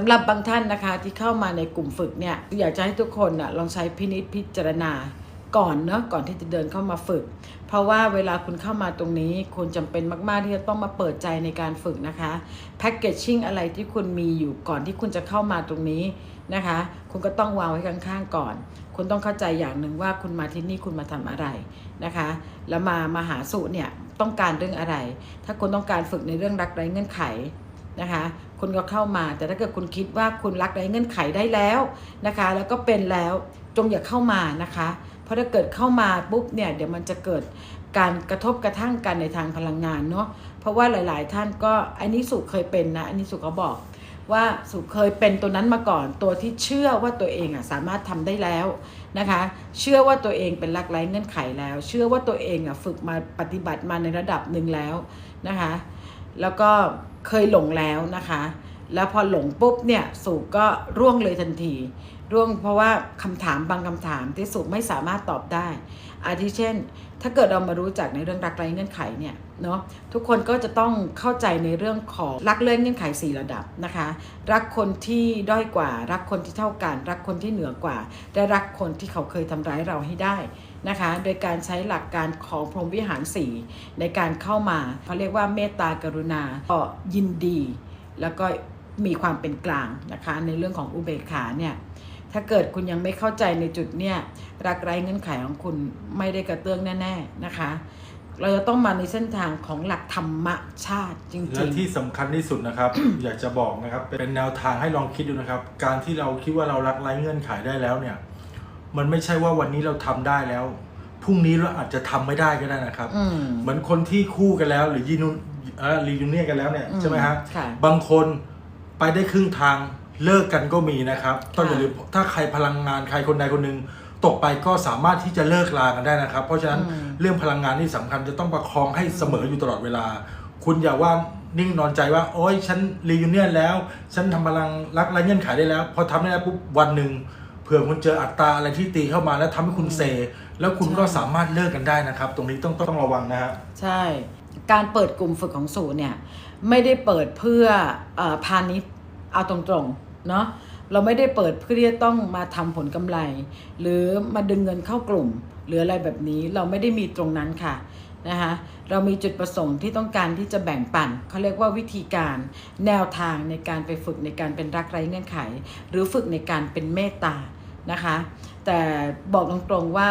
สำหรับบางท่านนะคะที่เข้ามาในกลุ่มฝึกเนี่ยอยากจะให้ทุกคนน่ะลองใช้พินิจพิจารณาก่อนเนาะก่อนที่จะเดินเข้ามาฝึก เพราะว่าเวลาคุณเข้ามาตรงนี้ คุณจำเป็นมากๆที่จะต้องมาเปิดใจในการฝึกนะคะแพ็กเกจชิ่งอะไรที่คุณมีอยู่ก่อนที่คุณจะเข้ามาตรงนี้นะคะ คุณก็ต้องวางไว้ข้างๆก่อน คุณต้องเข้าใจอย่างหนึ่งว่าคุณมาที่นี่คุณมาทำอะไรนะคะ แล้วมามาหาสูตรเนี่ยต้องการเรื่องอะไร ถ้าคุณต้องการฝึกในเรื่องรักไร้เงื่อนไข นะคะคุณก็เข้ามา แต่ถ้าเกิดคุณคิดว่าคุณรักไร้เงื่อนไขได้แล้วนะคะ แล้วก็เป็นแล้วจงอย่าเข้ามานะคะ เพราะถ้าเกิดเข้ามาปุ๊บเนี่ยเดี๋ยวมันจะเกิดการกระทบกระทั่งกันในทางพลังงานเนาะเพราะว่าหลาย ๆ ท่านก็อันนี้สุเคยเป็นนะอันนี้สุเขาบอกว่าสุเคยเป็นตัวนั้นมาก่อน ตัวที่เชื่อว่าตัวเองอะสามารถทำได้แล้วนะคะ เชื่อว่าตัวเองเป็นรักไร้เงื่อนไขแล้ว เชื่อว่าตัวเองอะฝึกมาปฏิบัติมาในระดับหนึ่งแล้วนะคะ แล้วก็เคยหลงแล้วนะคะ แล้วพอหลงปุ๊บเนี่ยสุก็ร่วงเลยทันที ร่วงเพราะว่าคำถามบางคำถามที่สุไม่สามารถตอบได้ อาทิเช่น ถ้าเกิดเรามารู้จักในเรื่องรักไร้เงื่อนไขเนี่ยเนาะทุกคนก็จะต้องเข้าใจในเรื่องของรักเลื่อนเงื่อนไข 4 ระดับนะคะ รักคนที่ด้อยกว่า รักคนที่เท่ากัน รักคนที่เหนือกว่า และรักคนที่เขาเคยทำร้ายเราให้ได้ นะคะ โดยการใช้หลักการของพรหมวิหาร4ในการเข้ามาเขาเรียกว่าเมตตากรุณาก็ยินดี แล้วก็มีความเป็นกลางนะคะ ในเรื่องของอุเบกขาเนี่ยถ้าเกิดคุณยังไม่เข้าใจในจุดเนี่ยรักไร้เงื่อนไขของคุณไม่ได้กระเตื้องแน่ๆนะคะ เราจะต้องมาในเส้นทางของหลักธรรมชาติจริงๆ และที่สำคัญที่สุดนะครับ อยากจะบอกนะครับ เป็นแนวทางให้ลองคิดดูนะครับ การที่เราคิดว่าเรารักไร้เงื่อนไขได้แล้วเนี่ย มันไม่ใช่ว่าวันนี้เราทำได้แล้วพรุ่งนี้เราอาจจะทำไม่ได้ก็ได้นะครับๆอืมเหมือนคนที่คู่กันแล้ว หรือยีนุเอ่อรียูเนียกันแล้วเนี่ยอืมใช่ไหมฮะค่ะบางคนไปได้ครึ่งทางเลิกกันก็มีนะครับต้องอย่าค่ะลืมถ้าใครพลังงานใครคนใดคนหนึ่งตกไปก็สามารถที่จะเลิกลากันได้นะครับ เพราะฉะนั้นอืมเรื่องพลังงานที่สำคัญจะต้องประคองให้เสมออยู่ตลอดเวลา คุณอย่าว่านิ่งนอนใจว่า โอ๊ยฉันรียูเนียนแล้ว ฉันทำพลังรักไรเงื่อนไขได้แล้ว พอทำได้แล้วปุ๊บวันหนึ่งเผื่อคุณเจออัตราอะไรที่ตีเข้ามาแล้วทำให้คุณเซ แล้วคุณก็สามารถเลิกกันได้นะครับ ตรงนี้ต้องต้องระวังนะฮะใช่ การเปิดกลุ่มฝึกของสูเนี่ย ไม่ได้เปิดเพื่อเออพาณิชย์เอาตรงๆเนาะเราไม่ได้เปิดเพื่อที่จะต้องมาทำผลกำไร หรือมาดึงเงินเข้ากลุ่ม หรืออะไรแบบนี้เราไม่ได้มีตรงนั้นค่ะนะคะเรามีจุดประสงค์ที่ต้องการที่จะแบ่งปันเขาเรียกว่าวิธีการแนวทางในการไปฝึกในการเป็นรักไร้เงื่อนไข หรือฝึกในการเป็นเมตตา นะคะ แต่บอกตรงๆว่า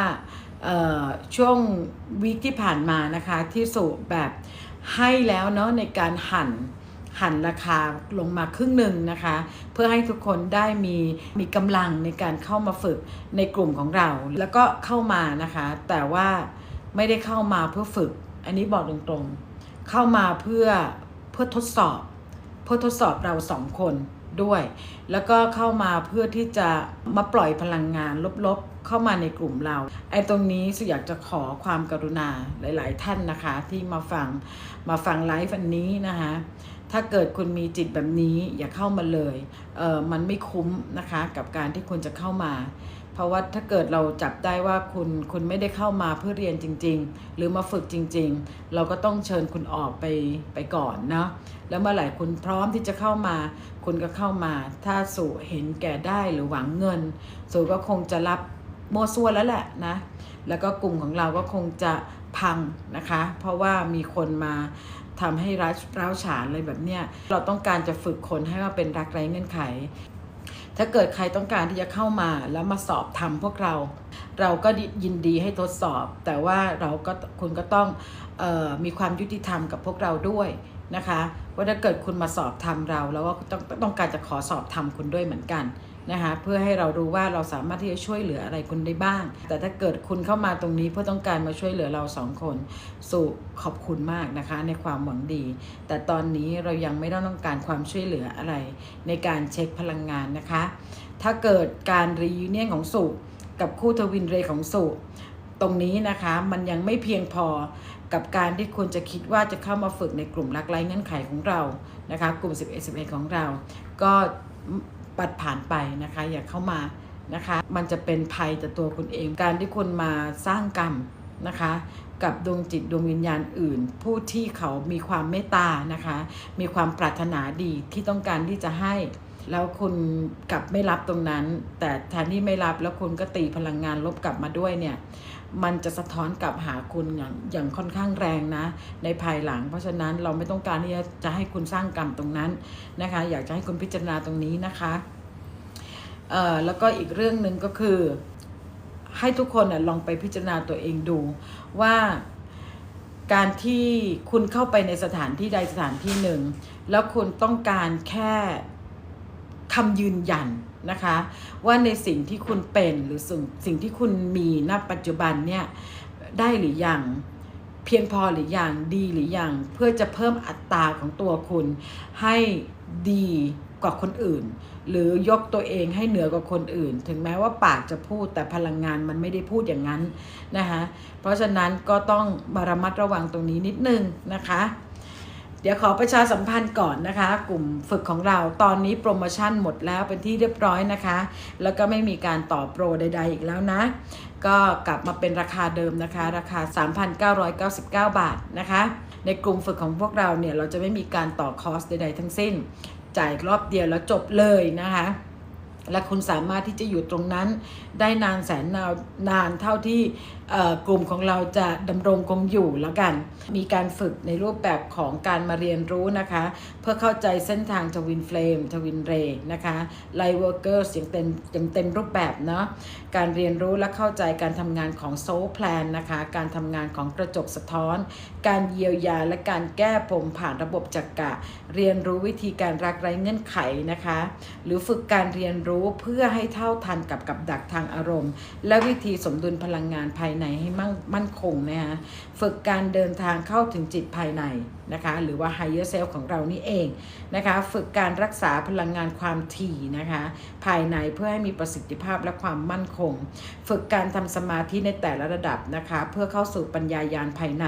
ช่วงวีคที่ผ่านมานะคะที่สุแบบให้แล้วเนาะในการหั่นหั่นราคาลงมาครึ่งหนึ่งนะคะ เพื่อให้ทุกคนได้มีมีกำลังในการเข้ามาฝึกในกลุ่มของเรา แล้วก็เข้ามานะคะ แต่ว่าไม่ได้เข้ามาเพื่อฝึก อันนี้บอกตรงๆ เข้ามาเพื่อเพื่อทดสอบ เพื่อทดสอบเราสองคน ด้วย แล้วก็เข้ามาเพื่อที่จะมาปล่อยพลังงานลบๆ เข้ามาในกลุ่มเราไอ้ตรงนี้สุอยากจะขอความกรุณาหลาย ๆ ท่านนะคะ ที่มาฟังมาฟังไลฟ์วันนี้นะคะถ้าเกิดคุณมีจิตแบบนี้อย่าเข้ามาเลยเออมันไม่คุ้มนะคะ กับการที่คุณจะเข้ามา เพราะว่าถ้าเกิดเราจับได้ว่าคุณคุณไม่ได้เข้ามาเพื่อเรียนจริง ๆ หรือมาฝึกจริง ๆ เราก็ต้องเชิญคุณออกไปไปก่อนเนาะแล้วเมื่อไหร่คุณพร้อมที่จะเข้ามา คุณก็เข้ามา ถ้าสู่เห็นแก่ได้หรือหวังเงิน สู่ก็คงจะรับโมซัวแล้วแหละนะ แล้วก็กลุ่มของเราก็คงจะพังนะคะ เพราะว่ามีคนมาทำให้ร้าวร้าวฉานอะไรแบบเนี้ยเราต้องการจะฝึกคนให้มาเป็นรักไร้เงื่อนไข ถ้าเกิดใครต้องการที่จะเข้ามาแล้วมาสอบทำพวกเรา เราก็ยินดีให้ทดสอบ แต่ว่าเราก็คุณก็ต้องออมีความยุติธรรมกับพวกเราด้วยนะคะ ว่าถ้าเกิดคุณมาสอบทำเราเราก็ต้องต้องการจะขอสอบทำคุณด้วยเหมือนกัน นะคะเพื่อให้เรารู้ว่าเราสามารถที่จะช่วยเหลืออะไรคุณได้บ้าง แต่ถ้าเกิดคุณเข้ามาตรงนี้เพื่อต้องการมาช่วยเหลือเราสองคนสู่ขอบคุณมากนะคะในความหวังดี แต่ตอนนี้เรายังไม่ได้ต้องการความช่วยเหลืออะไร ในการเช็คพลังงานนะคะ ถ้าเกิดการรียูเนียนของสุกับคู่ทวินเรย์ของสุตรงนี้นะคะมันยังไม่เพียงพอกับการที่คุณจะคิดว่าจะเข้ามาฝึกในกลุ่มรักไร้เงื่อนไขของเรานะคะ กลุ่ม 11 11 ของเรา ก็ ปัดผ่านไปนะคะ อย่าเข้ามานะคะ มันจะเป็นภัยต่อตัวคุณเอง การที่คุณมาสร้างกรรมนะคะ กับดวงจิตดวงวิญญาณอื่น ผู้ที่เขามีความเมตตานะคะ มีความปรารถนาดีที่ต้องการที่จะให้ แล้วคุณกลับไม่รับตรงนั้น แต่แทนที่ไม่รับแล้วคุณก็ตีพลังงานลบกลับมาด้วยเนี่ย มันจะสะท้อนกลับหาคุณอย่างอย่างค่อนข้างแรงนะ ในภายหลัง เพราะฉะนั้นเราไม่ต้องการที่จะให้คุณสร้างกรรมตรงนั้นนะคะ อยากจะให้คุณพิจารณาตรงนี้นะคะเอ่อแล้วก็อีกเรื่องหนึ่งก็คือ ให้ทุกคนลองไปพิจารณาตัวเองดูว่าการที่คุณเข้าไปในสถานที่ใดสถานที่หนึ่ง แล้วคุณต้องการแค่ คำยืนยันนะคะ ว่าในสิ่งที่คุณเป็นหรือสิ่งสิ่งที่คุณมีณปัจจุบันเนี่ยได้หรือยังเพียงพอหรือยังดีหรือยังเพื่อจะเพิ่มอัตราของตัวคุณ ให้ดีกว่าคนอื่น หรือยกตัวเองให้เหนือกว่าคนอื่น ถึงแม้ว่าปากจะพูดแต่พลังงานมันไม่ได้พูดอย่างนั้นนะคะเพราะฉะนั้นก็ต้องมาระมัดระวังตรงนี้นิดนึงนะคะ เดี๋ยวขอประชาสัมพันธ์ก่อนนะคะ กลุ่มฝึกของเราตอนนี้โปรโมชั่นหมดแล้วเป็นที่เรียบร้อยนะคะ แล้วก็ไม่มีการต่อโปรใด ๆ อีกแล้วนะ ก็กลับมาเป็นราคาเดิมนะคะ ราคา 3,999 บาทนะคะ ในกลุ่มฝึกของพวกเราเนี่ย เราจะไม่มีการต่อคอร์สใด ๆ ทั้งสิ้น จ่ายรอบเดียวแล้วจบเลยนะคะ และคุณสามารถที่จะอยู่ตรงนั้น ได้นานแสนนานนานเท่าที่ กลุ่มของเราจะดำรงคงอยู่แล้วกัน มีการฝึกในรูปแบบของการมาเรียนรู้นะคะ เพื่อเข้าใจเส้นทางทวินเฟลมทวินเรย์นะคะไลเวอร์เกอร์อย่างเต็มอย่างเต็มรูปแบบเนาะการเรียนรู้และเข้าใจการทำงานของโซลแพลนนะคะ การทำงานของกระจกสะท้อน การเยียวยาและการแก้ปมผ่านระบบจักกะ เรียนรู้วิธีการรักไร้เงื่อนไขนะคะ หรือฝึกการเรียนรู้เพื่อให้เท่าทันกับกับดักทางอารมณ์ และวิธีสมดุลพลังงานภายในให้มั่นมั่นคงนะคะฝึกการเดินทางเข้าถึงจิตภายในนะคะหรือว่า higher self ของเรานี่เองนะคะฝึกการรักษาพลังงานความถี่นะคะภายในเพื่อให้มีประสิทธิภาพและความมั่นคง ฝึกการทำสมาธิในแต่ละระดับนะคะเพื่อเข้าสู่ปัญญายาณภายใน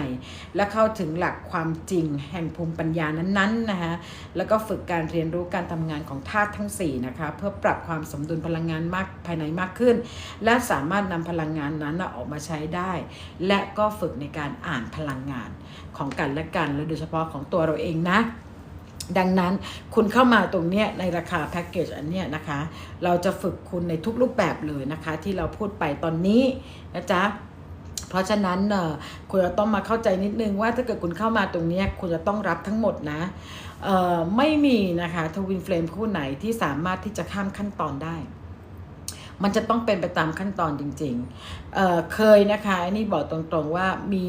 และเข้าถึงหลักความจริงแห่งภูมิปัญญานั้นๆนะคะแล้วก็ฝึกการเรียนรู้การทำงานของธาตุทั้ง4นะคะเพื่อปรับความสมดุลพลังงานมากภายในมากขึ้น และสามารถนำพลังงานนั้นออกมาใช้ได้ และก็ฝึกในการอ่านพลังงานของกันและกัน และโดยเฉพาะของตัวเราเองนะ ดังนั้นคุณเข้ามาตรงเนี้ยในราคาแพ็กเกจอันเนี้ยนะคะ เราจะฝึกคุณในทุกรูปแบบเลยนะคะ ที่เราพูดไปตอนนี้นะจ๊ะเพราะฉะนั้นเอ่อคุณจะต้องมาเข้าใจนิดนึงว่าถ้าเกิดคุณเข้ามาตรงนี้คุณจะต้องรับทั้งหมดนะไม่มีนะคะทวินเฟลมคู่ไหนที่สามารถที่จะข้ามขั้นตอนได้ มันจะต้องเป็นไปตามขั้นตอนจริงๆเเคยนะคะนนี้บอกตรงๆว่ามี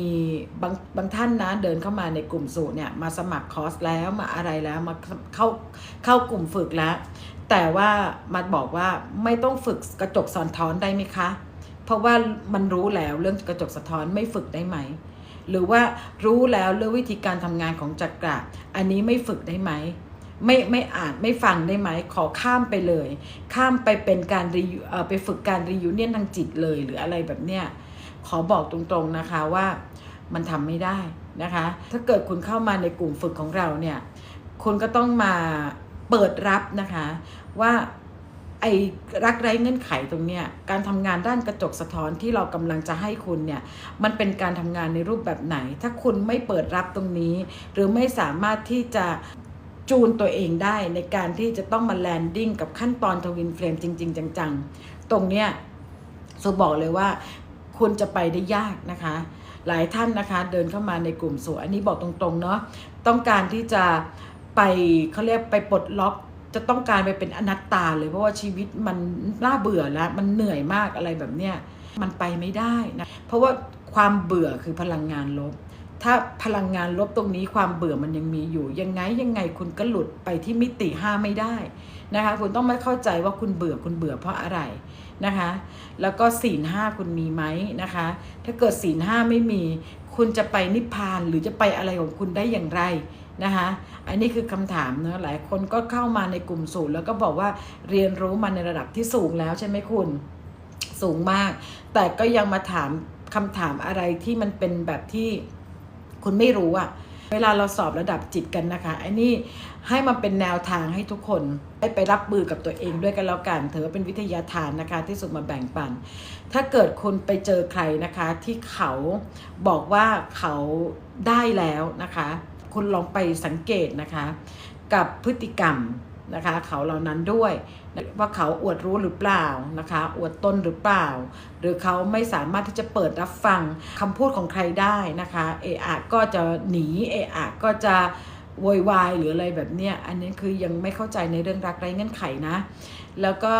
บางบางท่านนะเดินเข้ามาในกลุ่มสูตรเนี่ยมาสมัครคอร์สแล้วมาอะไรแล้วมาเข้าเข้ากลุ่มฝึกแล้ว แต่ว่ามาบอกว่าไม่ต้องฝึกกระจกสะท้อนได้ไหมคะ เพราะว่ามันรู้แล้วเรื่องกระจกสะท้อนไม่ฝึกได้ไหมหรือว่ารู้แล้วเรื่องวิธีการทำงานของจักระอันนี้ไม่ฝึกได้ไหม ไม่ไม่อ่านไม่ฟังได้ไหมขอข้ามไปเลย ข้ามไปเป็นการรีเอ่อไปฝึกการรียูเนียนทางจิตเลยหรืออะไรแบบเนี้ยขอบอกตรงๆนะคะว่ามันทำไม่ได้นะคะ ถ้าเกิดคุณเข้ามาในกลุ่มฝึกของเราเนี่ยคุณก็ต้องมาเปิดรับนะคะว่าไอ้รักไร้เงื่อนไขตรงเนี้ยการทำงานด้านกระจกสะท้อนที่เรากำลังจะให้คุณเนี่ยมันเป็นการทำงานในรูปแบบไหน ถ้าคุณไม่เปิดรับตรงนี้ หรือไม่สามารถที่จะ จูนตัวเองได้ในการที่จะต้องมาแลนดิ้งกับขั้นตอนทวินเฟรมจริง ๆ จังๆ ตรงเนี้ยโซบอกเลยว่าคุณจะไปได้ยากนะคะ หลายท่านนะคะเดินเข้ามาในกลุ่มสูอันนี้บอกตรงๆเนาะต้องการที่จะไปเขาเรียกไปปลดล็อกจะต้องการไปเป็นอนัตตาเลยเพราะว่าชีวิตมันน่าเบื่อแล้ว มันเหนื่อยมากอะไรแบบเนี้ยมันไปไม่ได้นะเพราะว่าความเบื่อคือพลังงานลบ ถ้าพลังงานลบตรงนี้ความเบื่อมันยังมีอยู่ ยังไงยังไงคุณก็หลุดไปที่มิติห้าไม่ได้นะคะคุณต้องมาเข้าใจว่าคุณเบื่อคุณเบื่อเพราะอะไรนะคะ แล้วก็ศีลห้าคุณมีไหมนะคะ ถ้าเกิดศีลห้าไม่มี คุณจะไปนิพพานหรือจะไปอะไรของคุณได้อย่างไรนะคะอันนี้คือคำถามเนะหลายคนก็เข้ามาในกลุ่มสูตรแล้วก็บอกว่าเรียนรู้มาในระดับที่สูงแล้วใช่ไหมคุณสูงมาก แต่ก็ยังมาถามคำถามอะไรที่มันเป็นแบบที่ คุณไม่รู้อะเวลาเราสอบระดับจิตกันนะคะไอ้นี่ให้มันเป็นแนวทางให้ทุกคนได้ไปรับมือกับตัวเองด้วยกันแล้วกันถือว่าเป็นวิทยาทานนะคะ ที่สุดมาแบ่งปัน ถ้าเกิดคุณไปเจอใครนะคะที่เขาบอกว่าเขาได้แล้วนะคะ คุณลองไปสังเกตนะคะ กับพฤติกรรม นะคะเขาเหล่านั้นด้วยว่าเขาอวดรู้หรือเปล่านะคะอวดตนหรือเปล่า หรือเขาไม่สามารถที่จะเปิดรับฟังคำพูดของใครได้นะคะเอะอะก็จะหนีเอะอะก็จะ โวยวายหรืออะไรแบบเนี้ยอันนี้คือยังไม่เข้าใจในเรื่องรักไร้เงื่อนไขนะ แล้วก็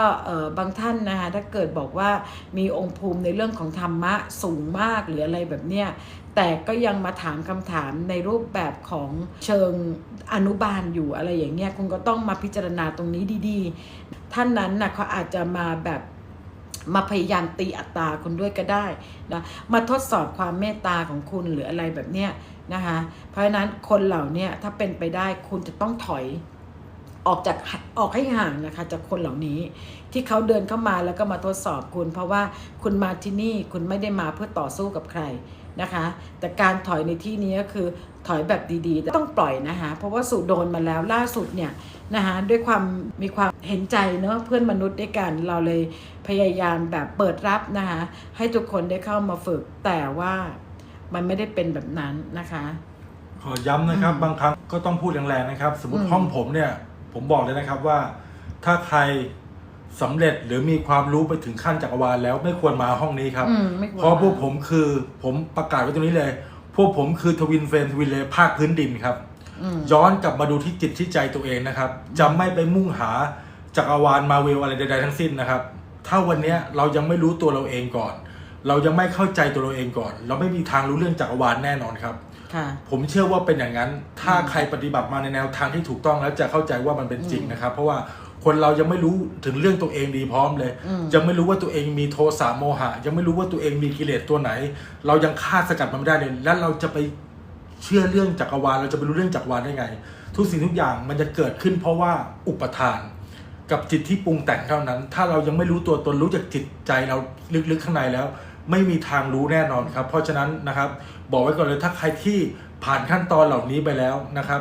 บางท่านนะคะถ้าเกิดบอกว่ามีองค์ภูมิในเรื่องของธรรมะสูงมากหรืออะไรแบบเนี้ยแต่ก็ยังมาถามคำถามในรูปแบบของเชิงอนุบาลอยู่อะไรอย่างเงี้ยคุณก็ต้องมาพิจารณาตรงนี้ดีๆ ท่านนั้นนะเขาอาจจะมาแบบมาพยายามตีอัตราคุณด้วยก็ได้นะมาทดสอบความเมตตาของคุณหรืออะไรแบบเนี้ย นะคะเพราะฉะนั้นคนเหล่านี้ถ้าเป็นไปได้คุณจะต้องถอยออกจากออกให้ห่างนะคะจากคนเหล่านี้ ที่เขาเดินเข้ามาแล้วก็มาทดสอบคุณ เพราะว่าคุณมาที่นี่คุณไม่ได้มาเพื่อต่อสู้กับใครนะคะ แต่การถอยในที่นี้ก็คือถอยแบบดีๆต้องปล่อยนะคะเพราะว่าสู่โดนมาแล้วล่าสุดเนี่ยนะคะด้วยความมีความเห็นใจเนอะเพื่อนมนุษย์ด้วยกันเราเลยพยายามแบบเปิดรับนะคะให้ทุกคนได้เข้ามาฝึกแต่ว่า มันไม่ได้เป็นแบบนั้นนะคะ ขอย้ำนะครับ บางครั้งก็ต้องพูดแรงๆนะครับ สมมติอืมห้องผมเนี่ย ผมบอกเลยนะครับว่า ถ้าใครสำเร็จหรือมีความรู้ไปถึงขั้นจักรวาลแล้วไม่ควรมาห้องนี้ครับ อืมไม่ควรเพราะพวกมาผมคือผมประกาศไว้ตรงนี้เลย พวกผมคือทวินเฟรมทวินเลยภาคพื้นดินครับ อืม ย้อนกลับมาดูที่จิตที่ใจตัวเองนะครับ จะไม่ไปมุ่งหาจักรวาลมาเวลอะไรใดๆทั้งสิ้นนะครับ ถ้าวันเนี้ยเรายังไม่รู้ตัวเราเองก่อน เรายังไม่เข้าใจตัวเราเองก่อน เราไม่มีทางรู้เรื่องจักรวาลแน่นอนครับ ค่ะ ผมเชื่อว่าเป็นอย่างนั้น ถ้าใครปฏิบัติมาในแนวทางที่ถูกต้องแล้วจะเข้าใจว่ามันเป็นจริงนะครับ เพราะว่าคนเรายังไม่รู้ถึงเรื่องตัวเองดีพร้อมเลยอืมยังไม่รู้ว่าตัวเองมีโทสะโมหะ ยังไม่รู้ว่าตัวเองมีกิเลสตัวไหน เรายังฆ่าสกัดมันไม่ได้เลย แล้วเราจะไปเชื่อเรื่องจักรวาล เราจะไปรู้เรื่องจักรวาลได้ไง ทุกสิ่งทุกอย่างมันจะเกิดขึ้นเพราะว่าอุปทาน กับจิตที่ปรุงแต่งเท่านั้น ถ้าเรายังไม่รู้ตัวตนรู้จากจิตใจเราลึกๆข้างในแล้ว ไม่มีทางรู้แน่นอนครับ เพราะฉะนั้นนะครับ บอกไว้ก่อนเลยถ้าใครที่ผ่านขั้นตอนเหล่านี้ไปแล้วนะครับ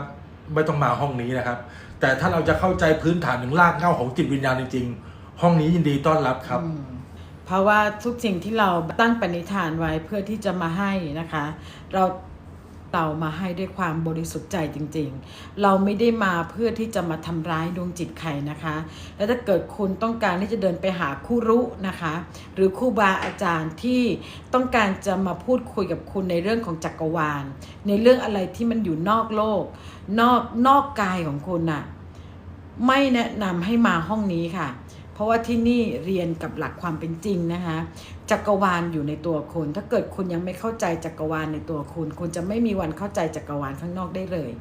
ไม่ต้องมาห้องนี้นะครับ แต่ถ้าเราจะเข้าใจพื้นฐานถึงรากเหง้าของจิตวิญญาณจริงๆ ห้องนี้ยินดีต้อนรับครับ เพราะว่าทุกสิ่งที่เราตั้งปณิธานไว้เพื่อที่จะมาให้นะคะ เรา เรามาให้ด้วยความบริสุทธิ์ใจจริง ๆ เราไม่ได้มาเพื่อที่จะมาทำร้ายดวงจิตใครนะคะ แล้วถ้าเกิดคุณต้องการที่จะเดินไปหาคู่รู้นะคะ หรือครูบาอาจารย์ที่ต้องการจะมาพูดคุยกับคุณในเรื่องของจักรวาล ในเรื่องอะไรที่มันอยู่นอกโลก นอกนอกกายของคุณน่ะไม่แนะนำให้มาห้องนี้ค่ะ เพราะว่าที่นี่เรียนกับหลักความเป็นจริงนะคะ จักรวาลอยู่ในตัวคุณ ถ้าเกิดคุณยังไม่เข้าใจจักรวาลในตัวคุณ คุณจะไม่มีวันเข้าใจจักรวาลข้างนอกได้เลย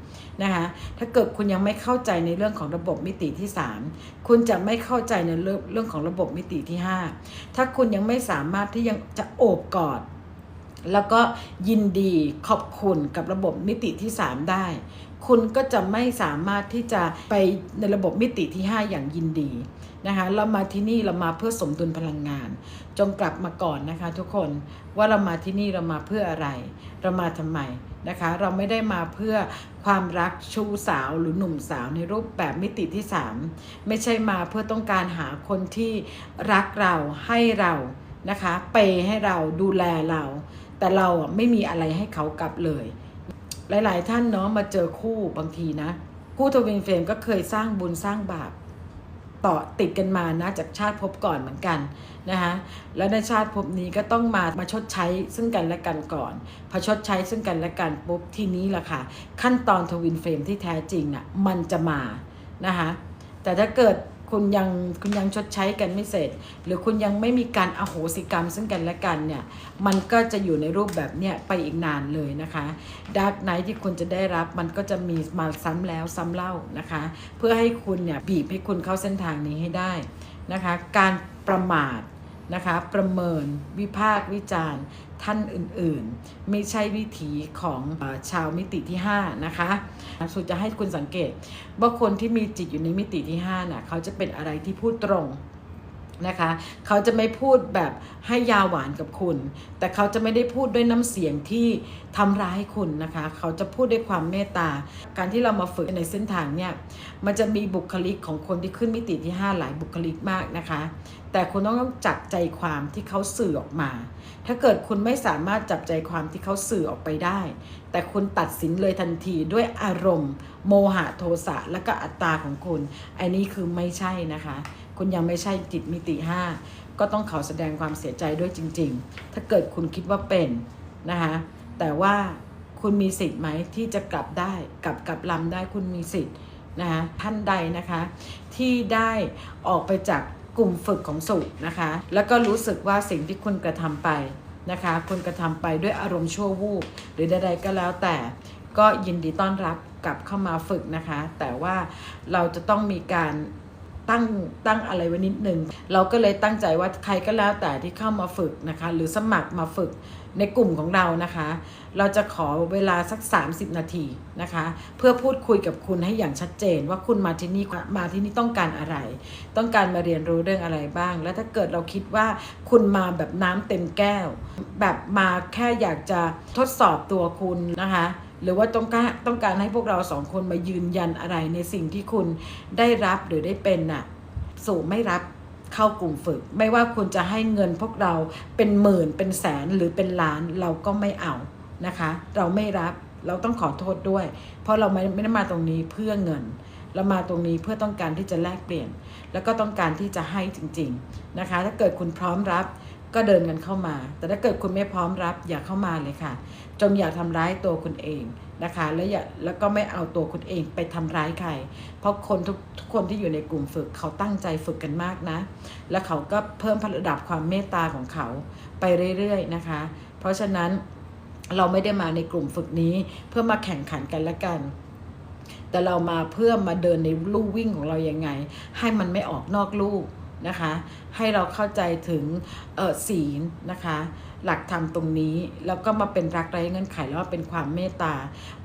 นะคะถ้าเกิดคุณยังไม่เข้าใจในเรื่องของระบบมิติที่ 3 คุณจะไม่เข้าใจในเรื่องเรื่องของระบบมิติที่ 5 ถ้าคุณยังไม่สามารถที่ยังจะโอบกอด แล้วก็ยินดีขอบคุณกับระบบมิติที่ 3 ได้ คุณก็จะไม่สามารถที่จะไปในระบบมิติที่ 5 อย่างยินดี นะคะเรามาที่นี่เรามาเพื่อสมดุลพลังงาน จงกลับมาก่อนนะคะทุกคนว่าเรามาที่นี่เรามาเพื่ออะไร เรามาทำไมนะคะ เราไม่ได้มาเพื่อความรักชู้สาวหรือหนุ่มสาวในรูปแบบมิติที่ 3 ไม่ใช่มาเพื่อต้องการหาคนที่รักเราให้เรานะคะเปย์ให้เราดูแลเรา แต่เราไม่มีอะไรให้เขากลับเลย หลาย ๆ ท่านเนาะมาเจอคู่บางทีนะ คู่ทวินเฟรมก็เคยสร้างบุญสร้างบาป ต่อติดกันมานะจากชาติภพก่อนเหมือนกันนะคะแล้วในชาติภพนี้ก็ต้องมามาชดใช้ซึ่งกันและกันก่อน พอชดใช้ซึ่งกันและกันปุ๊บทีนี้ล่ะค่ะ ขั้นตอนทวินเฟรมที่แท้จริงอะมันจะมานะคะแต่ถ้าเกิด คุณยังคุณยังชดใช้กันไม่เสร็จ หรือคุณยังไม่มีการอโหสิกรรมซึ่งกันและกันเนี่ยมันก็จะอยู่ในรูปแบบเนี้ยไปอีกนานเลยนะคะดาร์กไนท์ที่คุณจะได้รับมันก็จะมีมาซ้ำแล้วซ้ำเล่านะคะ เพื่อให้คุณเนี่ยบีบให้คุณเข้าเส้นทางนี้ให้ได้นะคะ การประมาท นะคะ ประเมินวิพากษ์วิจารณ์ท่านอื่นๆ ไม่ใช่วิถีของอชาวมิติที่ 5 นะคะสุดจะให้คุณสังเกต ว่าคนที่มีจิตอยู่ในมิติที่5น่ะเขาจะเป็นอะไรที่พูดตรงนะคะเขาจะไม่พูดแบบให้ยาหวานกับคุณ แต่เขาจะไม่ได้พูดด้วยน้ำเสียงที่ทำร้ายคุณนะคะ เขาจะพูดด้วยความเมตตา การที่เรามาฝึกในเส้นทางเนี่ย มันจะมีบุคลิกของคนที่ขึ้นมิติที่ 5 หลายบุคลิกมากนะคะ แต่คุณต้องจับใจความที่เขาสื่อออกมา ถ้าเกิดคุณไม่สามารถจับใจความที่เขาสื่อออกไปได้ แต่คุณตัดสินเลยทันทีด้วยอารมณ์ โมหะโทสะและก็อัตตาของคุณ อันนี้คือไม่ใช่นะคะ คุณยังไม่ใช่จิตมิติ 5 ก็ต้องขอแสดงความเสียใจด้วยจริง ๆ ถ้าเกิดคุณคิดว่าเป็นนะคะ แต่ว่าคุณมีสิทธิ์ไหมที่จะกลับได้กลับกลับลำได้คุณมีสิทธิ์นะคะท่านใดนะคะ ที่ได้ออกไปจาก กลุ่มฝึกของสุนะคะ แล้วก็รู้สึกว่าสิ่งที่คุณกระทำไปนะคะคุณกระทำไปด้วยอารมณ์ชั่ววูบหรือใดๆก็แล้วแต่ก็ยินดีต้อนรับกลับเข้ามาฝึกนะคะ แต่ว่าเราจะต้องมีการ ตั้งตั้งอะไรไว้นิดนึง เราก็เลยตั้งใจว่าใครก็แล้วแต่ที่เข้ามาฝึกนะคะ หรือสมัครมาฝึกในกลุ่มของเรานะคะ เราจะขอเวลาสัก 30 นาทีนะคะ เพื่อพูดคุยกับคุณให้อย่างชัดเจน ว่าคุณมาที่นี่มาที่นี่ต้องการอะไร ต้องการมาเรียนรู้เรื่องอะไรบ้าง และถ้าเกิดเราคิดว่าคุณมาแบบน้ำเต็มแก้ว แบบมาแค่อยากจะทดสอบตัวคุณนะคะ หรือว่าต้องการต้องการให้พวกเราสองคนมายืนยันอะไรในสิ่งที่คุณได้รับหรือได้เป็นน่ะสู่ไม่รับเข้ากลุ่มฝึก ไม่ว่าคุณจะให้เงินพวกเราเป็นหมื่นเป็นแสนหรือเป็นล้านเราก็ไม่เอานะคะ เราไม่รับเราต้องขอโทษด้วย เพราะเราไม่ไม่ได้มาตรงนี้เพื่อเงิน เรามาตรงนี้เพื่อต้องการที่จะแลกเปลี่ยน แล้วก็ต้องการที่จะให้จริง ๆนะคะ ถ้าเกิดคุณพร้อมรับ ก็เดินกันเข้ามา แต่ถ้าเกิดคุณไม่พร้อมรับอย่าเข้ามาเลยค่ะ จงอย่าทำร้ายตัวคุณเองนะคะ แล้วอย่าแล้วก็ไม่เอาตัวคุณเองไปทำร้ายใคร เพราะคนทุกทุกคนที่อยู่ในกลุ่มฝึกเขาตั้งใจฝึกกันมากนะ แล้วเขาก็เพิ่มระดับความเมตตาของเขาไปเรื่อยๆนะคะ เพราะฉะนั้นเราไม่ได้มาในกลุ่มฝึกนี้เพื่อมาแข่งขันกันละกัน แต่เรามาเพื่อมาเดินในลู่วิ่งของเรายังไง ให้มันไม่ออกนอกลู่ นะคะ ให้เราเข้าใจถึงเออศีลนะคะ หลักธรรมตรงนี้ แล้วก็มาเป็นรักไร้เงื่อนไขแล้วมาเป็นความเมตตา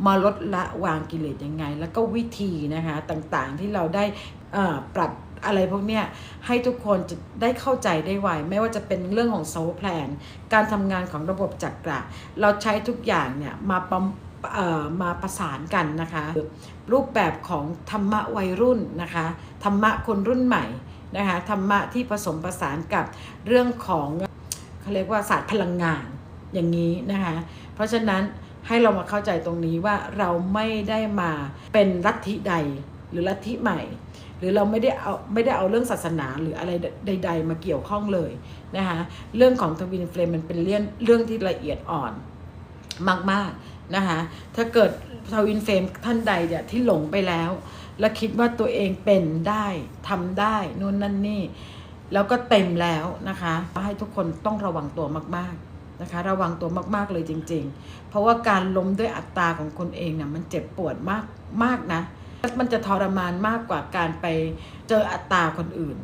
มาลดละวางกิเลสยังไง แล้วก็วิธีนะคะต่างๆที่เราได้เอ่อปรับอะไรพวกเนี้ยให้ทุกคนจะได้เข้าใจได้ไวไม่ว่าจะเป็นเรื่องของโซลแพลนการทำงานของระบบจักระเราใช้ทุกอย่างเนี่ยมาประมาประสานกันนะคะ รูปแบบของธรรมะวัยรุ่นนะคะธรรมะคนรุ่นใหม่ นะคะธรรมะที่ผสมผสานกับเรื่องของเขาเรียกว่าศาสตร์พลังงานอย่างนี้นะคะเพราะฉะนั้นให้เรามาเข้าใจตรงนี้ว่าเราไม่ได้มาเป็นลัทธิใดหรือลัทธิใหม่ หรือเราไม่ได้เอาไม่ได้เอาเรื่องศาสนาหรืออะไรใด ๆ มาเกี่ยวข้องเลยนะคะเรื่องของทวินเฟลมมันเป็นเรื่องเรื่องที่ละเอียดอ่อนมากๆนะคะถ้าเกิดทวินเฟรมท่านใดเนี่ยที่หลงไปแล้ว และคิดว่าตัวเองเป็นได้ทำได้นู่นนั่นนี่ แล้วก็เต็มแล้วนะคะให้ทุกคนต้องระวังตัวมากๆนะคะ ระวังตัวมากๆเลยจริง ๆ เพราะว่าการล้มด้วยอัตราของคนเองเนี่ยมันเจ็บปวดมากมากนะ มันจะทรมานมากกว่าการไปเจออัตราคนอื่น